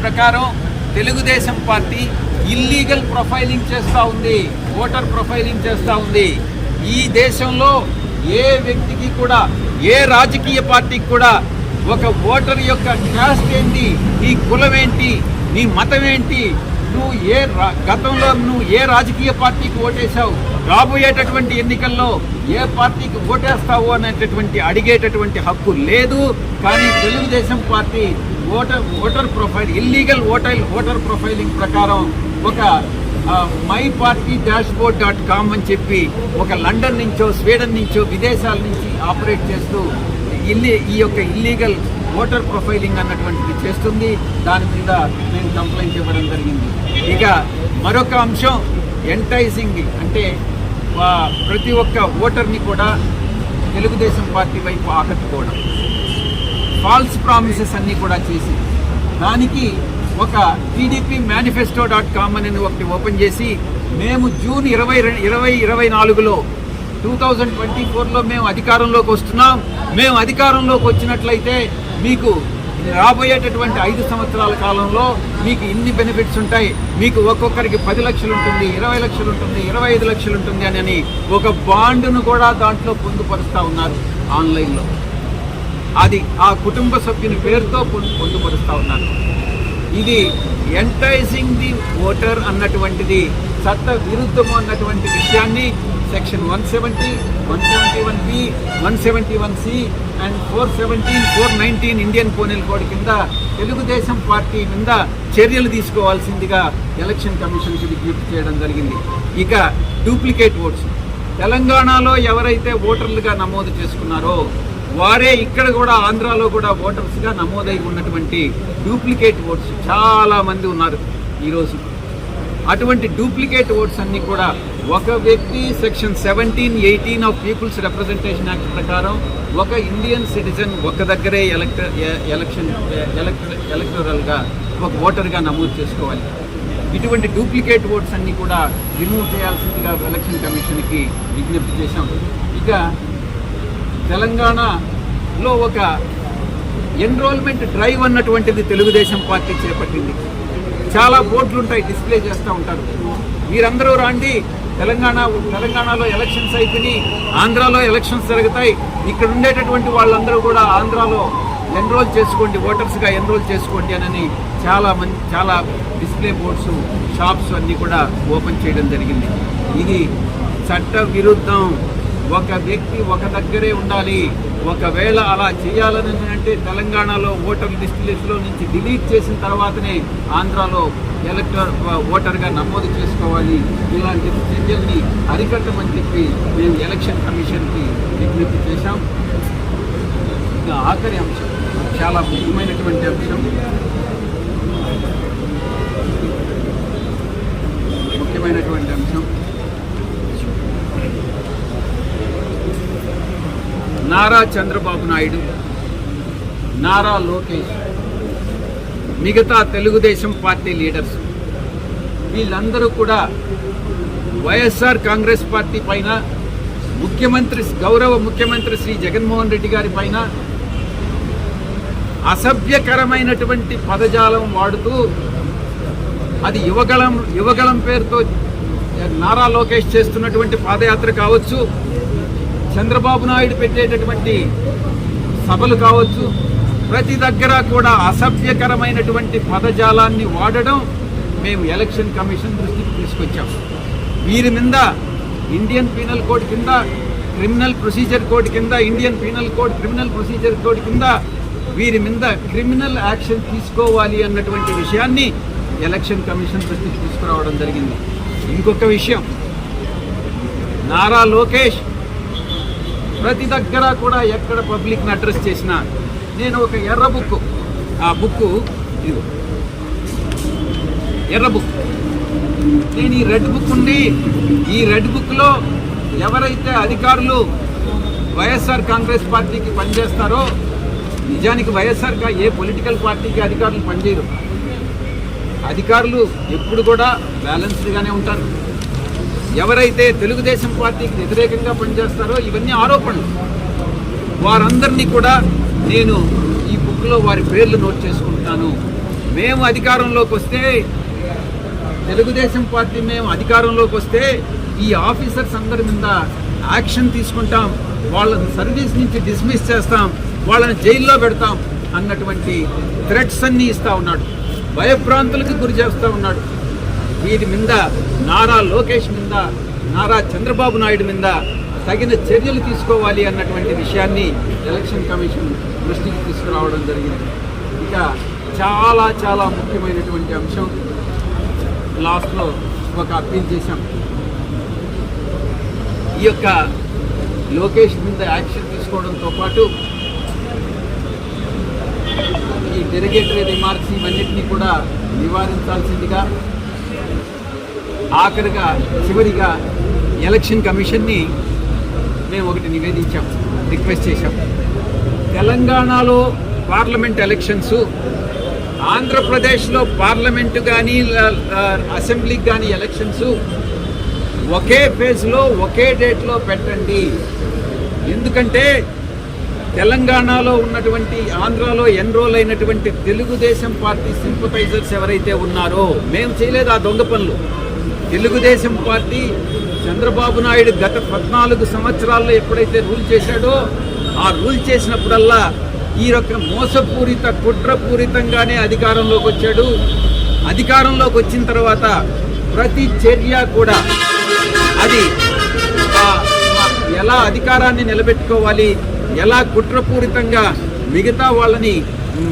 ప్రకారం Telugu Desam party illegal profiling చేస్తూ ఉంది ఓటర్ ప్రొఫైలింగ్ చేస్తూ ఉంది. ఈ దేశంలో ఏ వ్యక్తికి కూడా ఏ రాజకీయ పార్టీకి కూడా ఒక ఓటర్ యొక్క క్యాస్ట్ ఏంటి నీ కులం ఏంటి నీ మతం ఏంటి నువ్వు ఏ రా- గతంలో నువ్వు ఏ రాజకీయ పార్టీకి ఓటేశావు రాబోయేటటువంటి ఎన్నికల్లో ఏ పార్టీకి ఓటేస్తావు అనేటటువంటి అడిగేటటువంటి హక్కు లేదు. కానీ Telugudesam party voter voter profile illegal voter voter profiling ప్రకారం ఒక my party dashboard dot com అని చెప్పి ఒక లండన్ నుంచో స్వీడన్ నుంచో విదేశాల నుంచి ఆపరేట్ చేస్తూ ఇల్లీ ఈ యొక్క ఇల్లీగల్ ఓటర్ ప్రొఫైలింగ్ అన్నటువంటిది చేస్తుంది. దాని మీద నేను కంప్లైంట్ ఇవ్వడం జరిగింది. ఇక మరొక అంశం ఎంటైజింగ్ అంటే ప్రతి ఒక్క ఓటర్ని కూడా తెలుగుదేశం పార్టీ వైపు ఆకట్టుకోవడం. ఫాల్స్ ప్రామిసెస్ అన్నీ కూడా చేసి దానికి ఒక టీడీపీ మేనిఫెస్టో డాట్ కామ్ అని ఒకటి ఓపెన్ చేసి మేము జూన్ ఇరవై ఇరవై ఇరవై నాలుగులో టూ థౌజండ్ ట్వంటీ ఫోర్లో మేము అధికారంలోకి వస్తున్నాం. మేము అధికారంలోకి వచ్చినట్లయితే మీకు రాబోయేటటువంటి ఐదు సంవత్సరాల కాలంలో మీకు ఇన్ని బెనిఫిట్స్ ఉంటాయి. మీకు ఒక్కొక్కరికి పది లక్షలు ఉంటుంది ఇరవై లక్షలు ఉంటుంది ఇరవై ఐదు లక్షలు ఉంటుంది అని అని ఒక బాండును కూడా దాంట్లో పొందుపరుస్తూ ఉన్నారు ఆన్లైన్లో. అది ఆ కుటుంబ సభ్యుని పేరుతో పొందుపరుస్తూ ఉన్నాను. ఇది ఎంటైజింగ్ ది ఓటర్ అన్నటువంటిది చట్ట విరుద్ధము అన్నటువంటి విషయాన్ని section one seventy one seventy one B one seventy one C and four seventeen four nineteen Indian penal code కింద తెలుగుదేశం పార్టీ మీద చర్యలు తీసుకోవాల్సిందిగా ఎలక్షన్ కమిషన్కి విజ్ఞప్తి చేయడం జరిగింది. ఇక డూప్లికేట్ ఓట్స్ తెలంగాణలో ఎవరైతే ఓటర్లుగా నమోదు చేసుకున్నారో వారే ఇక్కడ కూడా ఆంధ్రాలో కూడా ఓటర్స్గా నమోదై ఉన్నటువంటి డూప్లికేట్ ఓట్స్ చాలామంది ఉన్నారు ఈరోజు. అటువంటి డూప్లికేట్ ఓట్స్ అన్నీ కూడా ఒక వ్యక్తి section seventeen eighteen of people's representation act ప్రకారం ఒక ఇండియన్ సిటిజన్ ఒక దగ్గరే ఎలక్ట ఎలక్షన్ ఎలక్ట ఎలక్టరల్గా ఒక ఓటర్గా నమోదు చేసుకోవాలి. ఇటువంటి డూప్లికేట్ ఓట్స్ అన్నీ కూడా రిమూవ్ చేయాల్సిందిగా ఎలక్షన్ కమిషన్కి విజ్ఞప్తి చేశాం. ఇక తెలంగాణ లో ఒక ఎన్రోల్మెంట్ డ్రైవ్ అన్నటువంటిది తెలుగుదేశం పార్టీ చేపట్టింది. చాలా బోర్డులు ఉంటాయి డిస్ప్లే చేస్తూ ఉంటారు. మీరందరూ రాండి తెలంగాణ తెలంగాణలో ఎలక్షన్స్ అయిపోయి ఆంధ్రాలో ఎలక్షన్స్ జరుగుతాయి. ఇక్కడ ఉండేటటువంటి వాళ్ళందరూ కూడా ఆంధ్రాలో ఎన్రోల్ చేసుకోండి ఓటర్స్గా ఎన్రోల్ చేసుకోండి అని చాలా మంది చాలా డిస్ప్లే బోర్డ్స్ షాప్స్ అన్నీ కూడా ఓపెన్ చేయడం జరిగింది. ఇది చట్ట విరుద్ధం. ఒక వ్యక్తి ఒక దగ్గరే ఉండాలి. ఒకవేళ అలా చేయాలని అంటే తెలంగాణలో ఓటర్ లిస్ట్ లిస్టులో నుంచి డిలీట్ చేసిన తర్వాతనే ఆంధ్రాలో ఎలక్టర్ ఓటర్గా నమోదు చేసుకోవాలి. ఇలాంటి చర్యల్ని అరికట్టమని చెప్పి మేము ఎలక్షన్ కమిషన్కి విజ్ఞప్తి చేశాం. ఇంకా ఆఖరి అంశం చాలా ముఖ్యమైనటువంటి అంశం ముఖ్యమైనటువంటి అంశం నారా చంద్రబాబు నాయుడు నారా లోకేష్ మిగతా తెలుగుదేశం పార్టీ లీడర్స్ వీళ్ళందరూ కూడా వైఎస్ఆర్ కాంగ్రెస్ పార్టీ పైన ముఖ్యమంత్రి గౌరవ ముఖ్యమంత్రి శ్రీ జగన్మోహన్ రెడ్డి గారి పైన అసభ్యకరమైనటువంటి పదజాలం వాడుతూ అది యువగళం యువగళం పేరుతో నారా లోకేష్ చేస్తున్నటువంటి పాదయాత్ర కావచ్చు చంద్రబాబు నాయుడు పెట్టేటటువంటి సభలు కావచ్చు ప్రతి దగ్గర కూడా అసభ్యకరమైనటువంటి పదజాలాన్ని వాడడం మేము ఎలక్షన్ కమిషన్ దృష్టికి తీసుకొచ్చాం. వీరి మీద ఇండియన్ పీనల్ కోడ్ కింద క్రిమినల్ ప్రొసీజర్ కోడ్ కింద Indian penal code criminal procedure code కింద వీరి మీద క్రిమినల్ యాక్షన్ తీసుకోవాలి అన్నటువంటి విషయాన్ని ఎలక్షన్ కమిషన్ దృష్టికి తీసుకురావడం జరిగింది. ఇంకొక విషయం నారా లోకేష్ ప్రతి దగ్గర కూడా ఎక్కడ పబ్లిక్ని అడ్రస్ చేసినా నేను ఒక ఎర్ర బుక్ ఆ బుక్ ఎర్ర బుక్. నేను ఈ రెడ్ బుక్ ఉండి ఈ రెడ్ బుక్లో ఎవరైతే అధికారులు వైఎస్ఆర్ కాంగ్రెస్ పార్టీకి పనిచేస్తారో నిజానికి వైఎస్ఆర్గా ఏ పొలిటికల్ పార్టీకి అధికారులు పనిచేయరు. అధికారులు ఎప్పుడు కూడా బ్యాలెన్స్డ్గానే ఉంటారు. ఎవరైతే తెలుగుదేశం పార్టీకి వ్యతిరేకంగా పనిచేస్తారో ఇవన్నీ ఆరోపణలు. వారందరినీ కూడా నేను ఈ బుక్లో వారి పేర్లు నోట్ చేసుకుంటాను. మేము అధికారంలోకి వస్తే తెలుగుదేశం పార్టీ మేము అధికారంలోకి వస్తే ఈ ఆఫీసర్స్ అందరి మీద యాక్షన్ తీసుకుంటాం. వాళ్ళని సర్వీస్ నుంచి డిస్మిస్ చేస్తాం. వాళ్ళని జైల్లో పెడతాం అన్నటువంటి థ్రెట్స్ అన్నీ ఇస్తూ ఉన్నాడు. భయభ్రాంతులకు గురి చేస్తూ ఉన్నాడు. వీరి మీద నారా లోకేష్ మీద నారా చంద్రబాబు నాయుడు మీద తగిన చర్యలు తీసుకోవాలి అన్నటువంటి విషయాన్ని ఎలక్షన్ కమిషన్ దృష్టికి తీసుకురావడం జరిగింది. ఇక చాలా చాలా ముఖ్యమైనటువంటి అంశం లాస్ట్లో ఒక అప్పీల్ చేశాం. ఈ యొక్క లోకేష్ మీద యాక్షన్ తీసుకోవడంతో పాటు ఈ డెరిగేటరీ రిమార్క్స్ ఇవన్నిటినీ కూడా నివారించాల్సిందిగా ఆఖరిగా చివరిగా ఎలక్షన్ కమిషన్ని మేము ఒకటి నివేదించాం రిక్వెస్ట్ చేశాం. తెలంగాణలో పార్లమెంట్ ఎలక్షన్స్ ఆంధ్రప్రదేశ్లో పార్లమెంటు కానీ అసెంబ్లీకి కానీ ఎలక్షన్స్ ఒకే ఫేజ్లో ఒకే డేట్లో పెట్టండి. ఎందుకంటే తెలంగాణలో ఉన్నటువంటి ఆంధ్రాలో ఎన్రోల్ అయినటువంటి తెలుగుదేశం పార్టీ సింపథైజర్స్ ఎవరైతే ఉన్నారో మేము చేయలేదు ఆ దొంగ పనులు. తెలుగుదేశం పార్టీ చంద్రబాబు నాయుడు గత పద్నాలుగు సంవత్సరాల్లో ఎప్పుడైతే రూల్ చేశాడో ఆ రూల్ చేసినప్పుడల్లా ఈ యొక్క మోసపూరిత కుట్రపూరితంగానే అధికారంలోకి వచ్చాడు. అధికారంలోకి వచ్చిన తర్వాత ప్రతి చర్య కూడా అది ఆ, ఎలా అధికారాన్ని నిలబెట్టుకోవాలి ఎలా కుట్రపూరితంగా మిగతా వాళ్ళని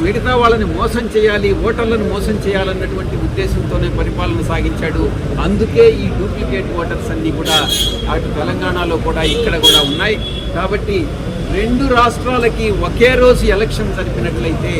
మిగతా వాళ్ళని మోసం చేయాలి ఓటర్లను మోసం చేయాలన్నటువంటి ఉద్దేశంతోనే పరిపాలన సాగించాడు. అందుకే ఈ డూప్లికేట్ ఓటర్స్ అన్నీ కూడా అటు తెలంగాణలో కూడా ఇక్కడ కూడా ఉన్నాయి. కాబట్టి రెండు రాష్ట్రాలకి ఒకే రోజు ఎలక్షన్ జరిపినట్లయితే